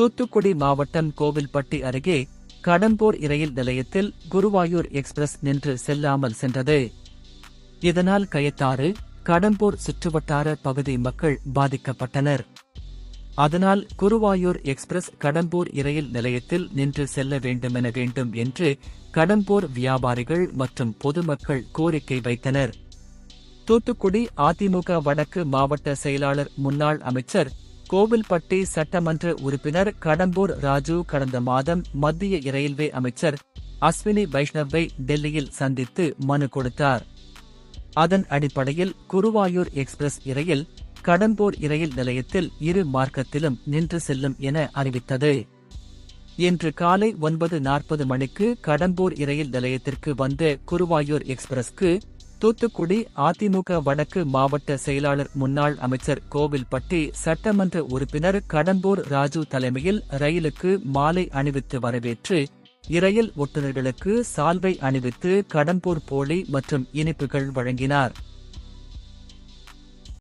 தூத்துக்குடி மாவட்டம் கோவில்பட்டி அருகே கடம்பூர் இரயில் நிலையத்தில் குருவாயூர் எக்ஸ்பிரஸ் நின்று செல்லாமல் சென்றது. இதனால் கயத்தாறு கடம்பூர் சுற்றுவட்டார பகுதி மக்கள் பாதிக்கப்பட்டனர். அதனால் குருவாயூர் எக்ஸ்பிரஸ் கடம்பூர் இரயில் நிலையத்தில் நின்று செல்ல வேண்டுமென வேண்டும் என்று கடம்பூர் வியாபாரிகள் மற்றும் பொதுமக்கள் கோரிக்கை வைத்தனர். தூத்துக்குடி அதிமுக வடக்கு மாவட்ட செயலாளர் முன்னாள் அமைச்சர் கோவில்பட்டி சட்டமன்ற உறுப்பினர் கடம்பூர் ராஜு கடந்த மாதம் மத்திய ரயில்வே அமைச்சர் அஸ்வினி வைஷ்ணவை டெல்லியில் சந்தித்து மனு கொடுத்தார். அதன் அடிப்படையில் குருவாயூர் எக்ஸ்பிரஸ் இரயில் கடம்பூர் இரயில் நிலையத்தில் இரு மார்க்கத்திலும் நின்று செல்லும் என அறிவித்தது. இன்று காலை ஒன்பது நாற்பது மணிக்கு கடம்பூர் இரயில் நிலையத்திற்கு வந்த குருவாயூர் எக்ஸ்பிரஸ்க்கு தூத்துக்குடி அதிமுக வடக்கு மாவட்ட செயலாளர் முன்னாள் அமைச்சர் கோவில்பட்டி சட்டமன்ற உறுப்பினர் கடம்பூர் ராஜு தலைமையில் ரயிலுக்கு மாலை அணிவித்து வரவேற்று இரயில் ஓட்டுநர்களுக்கு சால்வை அணிவித்து கடம்பூர் போலி மற்றும் இனிப்புகள் வழங்கினார்.